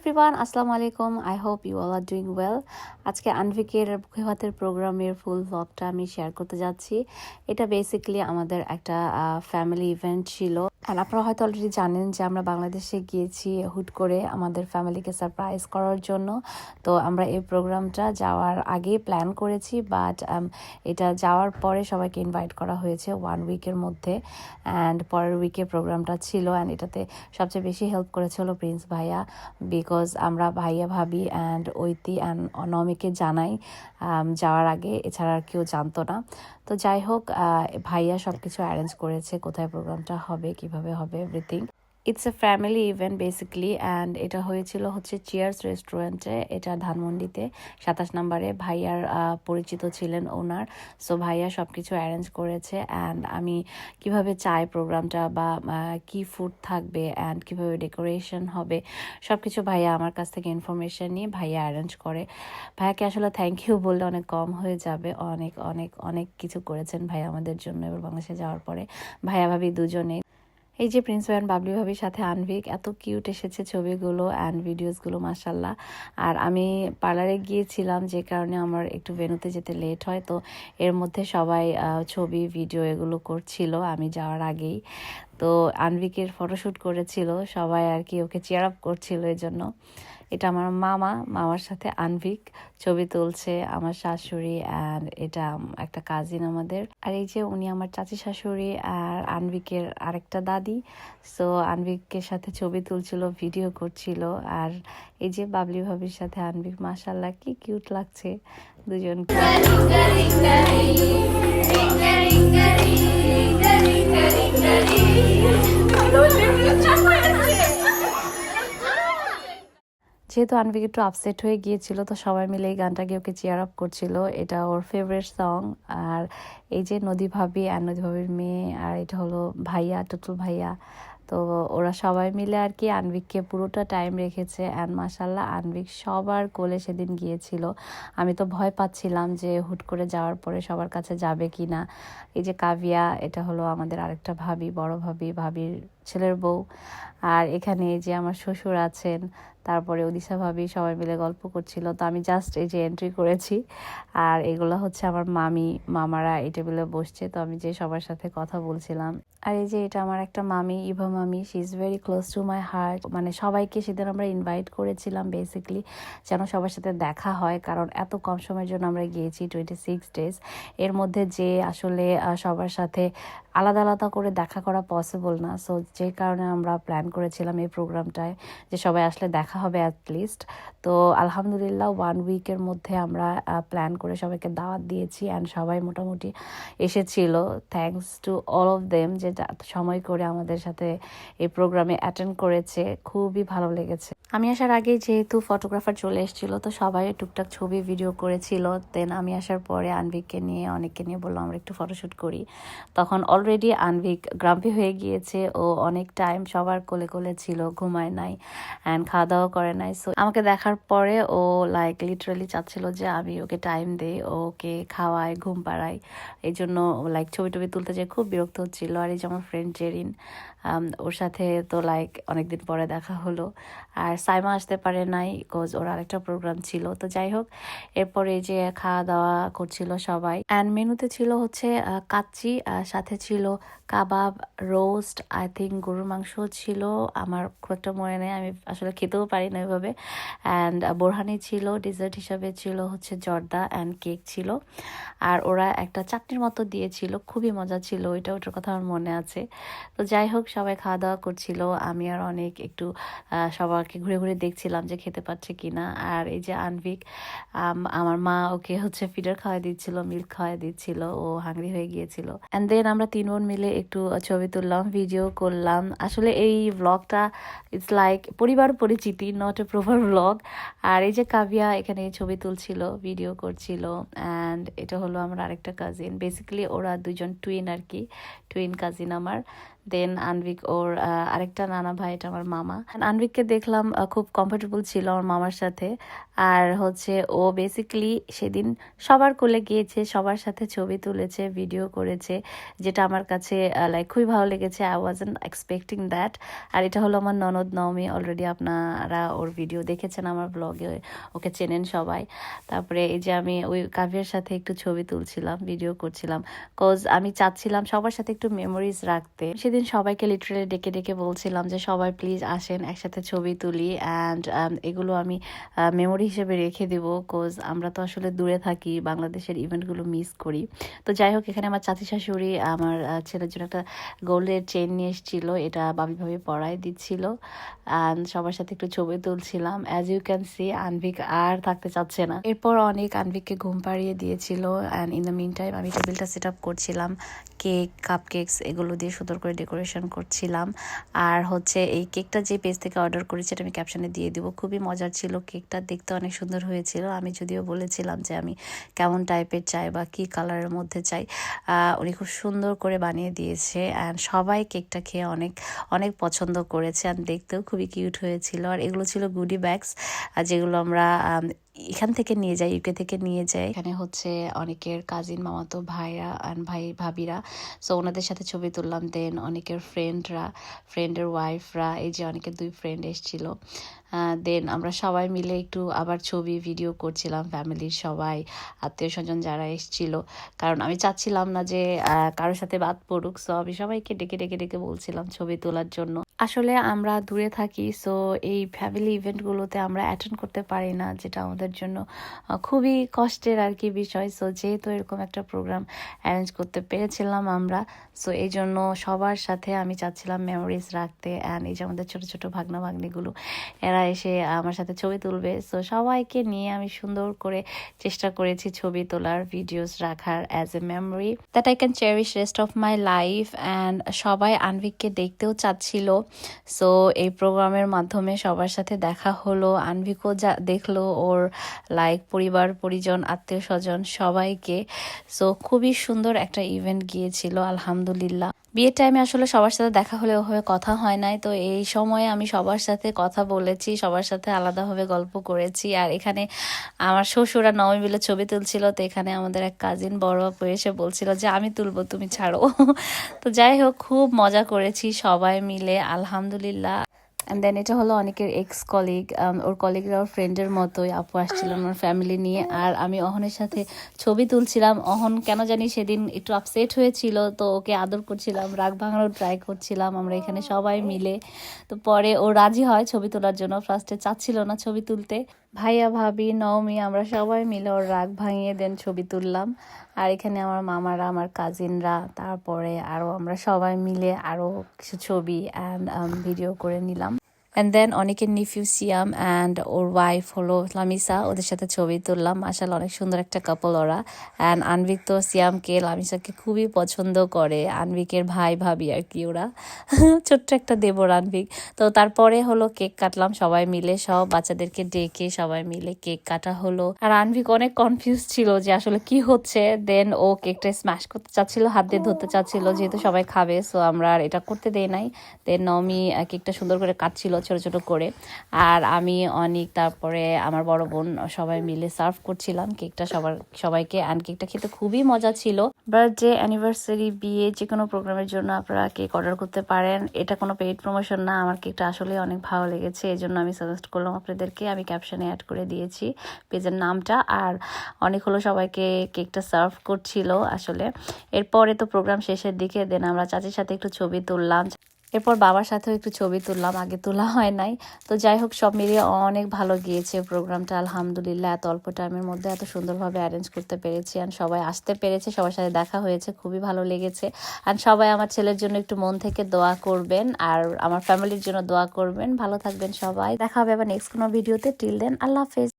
Everyone আসসালামু আলাইকুম I hope you all are doing well আজকে আনভিকের ভাতের প্রোগ্রামের ফুল ব্লগটা আমি শেয়ার করতে যাচ্ছি। এটা বেসিক্যালি আমাদের একটা ফ্যামিলি ইভেন্ট ছিল। আর আপনারা হয়তো অলরেডি জানেন যে আমরা বাংলাদেশে গিয়েছি হুট করে আমাদের ফ্যামিলিকে সারপ্রাইজ করার জন্য। তো আমরা এই প্রোগ্রামটা যাওয়ার আগে প্ল্যান করেছি বাট এটা যাওয়ার পরে সবাইকে ইনভাইট করা হয়েছে ওয়ান উইকের মধ্যে। অ্যান্ড পরের উইকে প্রোগ্রামটা ছিল অ্যান্ড এটাতে সবচেয়ে বেশি হেল্প করেছে হলো প্রিন্স ভাইয়া। বিকজ আমরা ভাইয়া ভাবি অ্যান্ড ঐতি অ্যান্ড অনমিকে জানাই um, যাওয়ার আগে, এছাড়া আর কেউ জানতো না। তো যাই হোক ভাইয়া সব কিছু অ্যারেঞ্জ করেছে, কোথায় প্রোগ্রামটা হবে, কীভাবে হবে everything it's a family event basically and এটা হয়েছিল হচ্ছে চিয়ার্স রেস্টুরেন্টে এটা ধানমন্ডিতে, সাতাশ নম্বরে। ভাইয়ার পরিচিত ছিলেন ওনার। সো ভাইয়া সব কিছু অ্যারেঞ্জ করেছে অ্যান্ড আমি কীভাবে চাই প্রোগ্রামটা বা কি ফুড থাকবে অ্যান্ড কীভাবে ডেকোরেশন হবে সব কিছু ভাইয়া আমার কাছ থেকে ইনফরমেশন নিয়ে ভাইয়া অ্যারেঞ্জ করে। ভাইয়াকে আসলে থ্যাংক ইউ বললে অনেক কম হয়ে যাবে। অনেক অনেক অনেক কিছু করেছেন ভাইয়া আমাদের জন্য এবার বাংলাদেশে যাওয়ার পরে। ভাইয়া ভাবি দুজনে এই যে প্রিন্স অ্যান্ড বাবলি ভাবির সাথে আনভিক এত কিউট এসেছে ছবিগুলো অ্যান্ড ভিডিওসগুলো মাসাল্লাহ আর আমি পার্লারে গিয়েছিলাম, যে কারণে আমার একটু ভেনুতে যেতে লেট হয়, তো এর মধ্যে সবাই ছবি ভিডিও এগুলো করছিল, আমি যাওয়ার আগেই। তো আনভিকের ফটোশ্যুট করেছিল, সবাই আর কি ওকে চেয়ার আপ করছিল এই জন্য এটা আমার মামা, মামার সাথে আনভিক। ছবি তুলছে আমার শাশুড়ি অ্যান্ড এটা একটা কাজিন আমাদের। আর এই যে উনি আমার চাচি শাশুড়ি আর আনভিকের আরেকটা দাদি সো আনভিকের সাথে ছবি তুলছিল ভিডিও করছিল। আর এই যে বাবলি ভাবির সাথে আনভিক মাসাল্লাহ কি কিউট লাগছে। দুজনকে। যেহেতু আনভিক একটু আপসেট হয়ে গিয়েছিল, তো সবাই মিলে এই গানটা গিয়ে ওকে চেয়ার আপ করছিল। এটা ওর ফেভারিট সং আর এই যে নদী ভাবি আর নদী ভাবির মেয়ে, আর এটা হলো ভাইয়া, টুটুল ভাইয়া। তো ওরা সবাই মিলে আর কি আনবিককে পুরোটা টাইম রেখেছে অ্যান্ড মাসাল্লাহ আনভিক সবার কোলে সেদিন গিয়েছিল। আমি তো ভয় পাচ্ছিলাম যে হুট করে যাওয়ার পরে সবার কাছে যাবে কি না এই যে কাভিয়া, এটা হলো আমাদের আরেকটা ভাবি, বড় ভাবি, ভাবির ছেলের বউ। আর এখানে যে আমার শ্বশুর আছেন, তারপরে ওদিশা ভাবি সবাই মিলে গল্প করছিল। তো আমি জাস্ট এই যে এন্ট্রি করেছি। আর এগুলো হচ্ছে আমার মামি, মামারা এই টেবিলে বসছে। তো আমি যে সবার সাথে কথা বলছিলাম। আর এই যে এটা আমার একটা মামি, ইভা মামি she is very close to my heart মানে সবাইকে সেদিন আমরা ইনভাইট করেছিলাম বেসিকলি যেন সবার সাথে দেখা হয়। কারণ এত কম সময়ের জন্য আমরা গিয়েছি টোয়েন্টি সিক্স ডেজ এর মধ্যে যে আসলে সবার সাথে আলাদা আলাদা করে দেখা করা পসিবল না। সো যে কারণে আমরা প্ল্যান করেছিলাম এই প্রোগ্রামটায় যে সবাই আসলে দেখা হবে অ্যাটলিস্ট তো আলহামদুলিল্লাহ ওয়ান উইকের মধ্যে আমরা প্ল্যান করে সবাইকে দাওয়াত দিয়েছি অ্যান্ড সবাই মোটামুটি এসেছিল। Thanks to all of them যে সময় করে আমাদের সাথে এই প্রোগ্রামে অ্যাটেন্ড করেছে। খুবই ভালো লেগেছে। আমি আসার আগে যেহেতু ফটোগ্রাফার চলে এসেছিল, তো সবাই টুকটাক ছবি ভিডিও করেছিল। দেন আমি আসার পরে আনভিককে নিয়ে, অনেককে নিয়ে বললাম আমরা একটু ফটোশ্যুট করি। তখন অলরেডি আনভিক গ্রাম্পি হয়ে গিয়েছে। ও অনেক টাইম সবার কোলে কোলে ছিল, ঘুমায় নাই অ্যান্ড খাওয়া দাওয়া করে নাই। সো আমাকে দেখার পরে ও লাইক লিটারালি চাচ্ছিল যে আমি ওকে টাইম দেই ওকে খাওয়াই ঘুম পাড়াই এই জন্য লাইক ছবি টবি তুলতে যেয়ে খুব বিরক্ত হচ্ছিল। আর এই যে আমার ফ্রেন্ড জেরিন ওর সাথে তো লাইক অনেকদিন পরে দেখা হলো। আর সাইমা আসতে পারে নাই বিকজ ওর আরেকটা প্রোগ্রাম ছিল। তো যাই হোক, এরপরে যে খাওয়া দাওয়া করছিল সবাই। অ্যান্ড মেনুতে ছিল হচ্ছে কাচ্চি, আর সাথে ছিল কাবাব রোস্ট আই থিঙ্ক গরুর মাংস ছিল। আমার খুব একটা মনে নেই, আমি আসলে খেতেও পারি না ওইভাবে অ্যান্ড বোরহানি ছিল ডিজার্ট হিসাবে ছিল হচ্ছে জর্দা অ্যান্ড কেক ছিল। আর ওরা একটা চাটনির মতো দিয়েছিল, খুবই মজা ছিল, ওইটা, ওটার কথা আমার মনে আছে। তো যাই হোক সবাই খাওয়া দাওয়া করছিল। আমি আর অনেক একটু সবাইকে ঘুরে ঘুরে দেখছিলাম যে খেতে পারছে কিনা। আর এই যে আনভিক আম, আমার মা ওকে হচ্ছে ফিডার খাওয়াই দিচ্ছিল মিল্ক খাওয়াই দিচ্ছিল ও হাংরি হয়ে গিয়েছিল। অ্যান্ড দেন আমরা তিন বোন মিলে একটু ছবি তুললাম ভিডিও করলাম। আসলে এই ব্লগটা ইটস লাইক পরিবার পরিচিতি নট এ প্রপার ব্লগ আর এই যে কাভিয়া এখানে ছবি তুলছিল ভিডিও করছিল অ্যান্ড এটা হলো আমার আরেকটা কাজিন বেসিক্যালি ওরা দুজন টুইন আর কি টুইন কাজিন আমার। দেন আনভিক ওর আরেকটা নানা ভাই, এটা আমার মামা। আনভিককে দেখলাম খুব কমফোর্টেবল ছিল আমার মামার সাথে। আর হচ্ছে ও বেসিক্যালি সেদিন সবার কোলে গিয়েছে, সবার সাথে ছবি তুলেছে ভিডিও করেছে, যেটা আমার কাছে লাইক খুবই ভালো লেগেছে। আই ওয়াজেন্ট এক্সপেক্টিং দ্যাট আর এটা হলো আমার ননদ নবমী অলরেডি আপনারা ওর ভিডিও দেখেছেন আমার ব্লগে ওকে চেনেন সবাই। তারপরে এই যে আমি ওই কাভিয়ার সাথে একটু ছবি তুলছিলাম ভিডিও করছিলাম। কজ আমি চাচ্ছিলাম সবার সাথে একটু মেমোরিজ রাখতে। সেদিন সবাইকে লিটারেলি ডেকে ডেকে বলছিলাম যে, সবাই প্লিজ আসেন, একসাথে ছবি তুলি অ্যান্ড এগুলো আমি মেমোরি হিসেবে রেখে দিব কোজ আমরা তো আসলে দূরে থাকি, বাংলাদেশের ইভেন্টগুলো মিস করি। তো যাই হোক, এখানে আমার চাচি শাশুড়ি, আমার ছেলের জন্য একটা গোল্ডের চেন নিয়ে এসেছিল, এটা বাবি ভাবি পরাই দিচ্ছিল অ্যান্ড সবার সাথে একটু ছবি তুলছিলাম। As you can see Anvik আর থাকতে চাচ্ছে না। এরপর অনেক আনভিককে ঘুম পাড়িয়ে দিয়েছিল and in the mean time আমি টেবিলটা সেট আপ করছিলাম। কেক কাপ কেকস এগুলো দিয়ে সুন্দর করে ডেকোরেশন করছিলাম। আর হচ্ছে এই কেকটা যে পেজ থেকে অর্ডার করেছি এটা আমি ক্যাপশনে দিয়ে দিব। খুবই মজার ছিল কেকটা দেখতে অনেক সুন্দর হয়েছিল। আমি যদিও বলেছিলাম যে আমি কেমন টাইপের চাই বা কি কালারের মধ্যে চাই উনি খুব সুন্দর করে বানিয়ে দিয়েছে অ্যান্ড সবাই কেকটা খেয়ে অনেক অনেক পছন্দ করেছে অ্যান্ড দেখতেও খুবই কিউট হয়েছিল। আর এগুলো ছিল গুডি ব্যাগস যেগুলো আমরা আম, এখান থেকে নিয়ে যায় ইউকে থেকে নিয়ে যায়। এখানে হচ্ছে অনেকের কাজিন মামাতো ভাইরা অ্যান্ড ভাই, ভাবিরা। সো ওনাদের সাথে ছবি তুললাম দেন অনেকের ফ্রেন্ডরা ফ্রেন্ডের ওয়াইফরা এই যে অনেকের দুই ফ্রেন্ড এসেছিল। দেন আমরা সবাই মিলে একটু আবার ছবি ভিডিও করছিলাম ফ্যামিলির সবাই, আত্মীয় স্বজন যারা এসেছিল। কারণ আমি চাচ্ছিলাম না যে কারোর সাথে বাদ পড়ুক সো আমি সবাইকে ডেকে ডেকে ডেকে বলছিলাম ছবি তোলার জন্য। আসলে আমরা দূরে থাকি সো এই ফ্যামিলি ইভেন্টগুলোতে আমরা অ্যাটেন্ড করতে পারি না, যেটা আমাদের জন্য খুবই কষ্টের আর কি বিষয়। সো যেহেতু এরকম একটা প্রোগ্রাম অ্যারেঞ্জ করতে পেরেছিলাম আমরা সো এই জন্য সবার সাথে আমি চাচ্ছিলাম মেমোরিজ রাখতে অ্যান্ড এই যে আমাদের ছোটো ছোটো ভাগনা ভাগ্নিগুলো, এরা এসে আমার সাথে ছবি তুলবে। সো সবাইকে নিয়ে আমি সুন্দর করে চেষ্টা করেছি ছবি তোলার ভিডিওস রাখার as a memory that I can cherish rest of my life and সবাই আনভিককে দেখতেও চাচ্ছিল। সো এই প্রোগ্রামের মাধ্যমে সবার সাথে দেখা হলো আনভিকো যা দেখল, ওর লাইক পরিবার, পরিজন, আত্মীয় স্বজন সবাইকে। সো খুবই সুন্দর একটা ইভেন্ট গিয়েছিল, আলহামদুলিল্লাহ। বিয়ের টাইমে আসলে সবার সাথে দেখা হলে ওভাবে কথা হয় নাই। তো এই সময়ে আমি সবার সাথে কথা বলেছি, সবার সাথে আলাদাভাবে গল্প করেছি। আর এখানে আমার শ্বশুরা নবমী মিলে ছবি তুলছিল, তো এখানে আমাদের এক কাজিন বড় আপু এসে বলছিল যে, আমি তুলবো, তুমি ছাড়ো। তো যাই হোক, খুব মজা করেছি সবাই মিলে আলহামদুলিল্লাহ। অ্যান্ড দেন এটা হলো অনেকের এক্স কলিগ ওর কলিগরা ওর ফ্রেন্ডের মতোই আপু আসছিল আমার ফ্যামিলি নিয়ে। আর আমি অহনের সাথে ছবি তুলছিলাম। অহন কেন জানি সেদিন একটু আপসেট হয়েছিল, তো ওকে আদর করছিলাম, রাগ ভাঙানোর ট্রাই করছিলাম, আমরা এখানে সবাই মিলে। তো পরে ও রাজি হয় ছবি তোলার জন্য। ফার্স্টে চাচ্ছিল না ছবি তুলতে। ভাইয়া, ভাবি, নওমি, আমরা সবাই মিলে ওর রাগ ভাঙিয়ে দেন ছবি তুললাম। আর এখানে আমার মামারা, আমার কাজিনরা তারপরে আরও আমরা সবাই মিলে আরও কিছু ছবি অ্যান্ড ভিডিও করে নিলাম। অ্যান্ড দেন অনেকের নিফিউ সিয়াম অ্যান্ড ওর ওয়াইফ হলো লামিসা, ওদের সাথে ছবি তুললাম। মাসাল অনেক সুন্দর একটা কাপল ওরা। অ্যান্ড আনভিক তো সিয়ামকে লামিসাকে খুবই পছন্দ করে। আনভিকের ভাই, ভাবি আর কি ওরা। ছোট্ট একটা দেবর আনভিক তো তারপরে হলো কেক কাটলাম সবাই মিলে, সব বাচ্চাদেরকে ডেকে সবাই মিলে কেক কাটা হলো। আর আনভিক অনেক কনফিউজ ছিল যে আসলে কি হচ্ছে। দেন ও কেকটা স্ম্যাশ করতে চাচ্ছিল, হাত দিয়ে ধরতে চাচ্ছিল, যেহেতু সবাই খাবে সো আমরা আর এটা করতে দেই নাই। দেন নমি কেকটা সুন্দর করে কাটছিল ছোট ছোট করে। আর আমি, অনেক, তারপরে আমার বড় বোন, সবাই মিলে সার্ভ করছিলাম কেকটা সবার, সবাইকে। অ্যান্ড কেকটা খেতে খুবই মজা ছিল। বার্থডে অ্যানিভার্সারি বিয়ে, যে কোনো প্রোগ্রামের জন্য আপনারা কেক অর্ডার করতে পারেন। এটা কোনো পেইড প্রমোশন না। আমার কেকটা আসলে অনেক ভালো লেগেছে। এই জন্য আমি সাজেস্ট করলাম আপনাদেরকে। আমি ক্যাপশনে অ্যাড করে দিয়েছি পেজের নামটা। আর অনেক হলো সবাইকে কেকটা সার্ভ করছিল আসলে। এরপরে তো প্রোগ্রাম শেষের দিকে। দেন আমরা চাচির সাথে একটু ছবি তুললাম। এরপর বাবার সাথেও একটু ছবি তুললাম, আগে তোলা হয় নাই। তো যাই হোক, সব মিলিয়ে অনেক ভালো গিয়েছে প্রোগ্রামটা, আলহামদুলিল্লাহ। এত অল্প টাইমের মধ্যে এত সুন্দরভাবে অ্যারেঞ্জ করতে পেরেছি আর সবাই আসতে পেরেছে, সবার সাথে দেখা হয়েছে, খুবই ভালো লেগেছে। আর সবাই আমার ছেলের জন্য একটু মন থেকে দোয়া করবেন আর আমার ফ্যামিলির জন্য দোয়া করবেন। ভালো থাকবেন সবাই। দেখা হবে আবার নেক্সট কোনো ভিডিওতে টিল দেন আল্লাহ হাফেজ।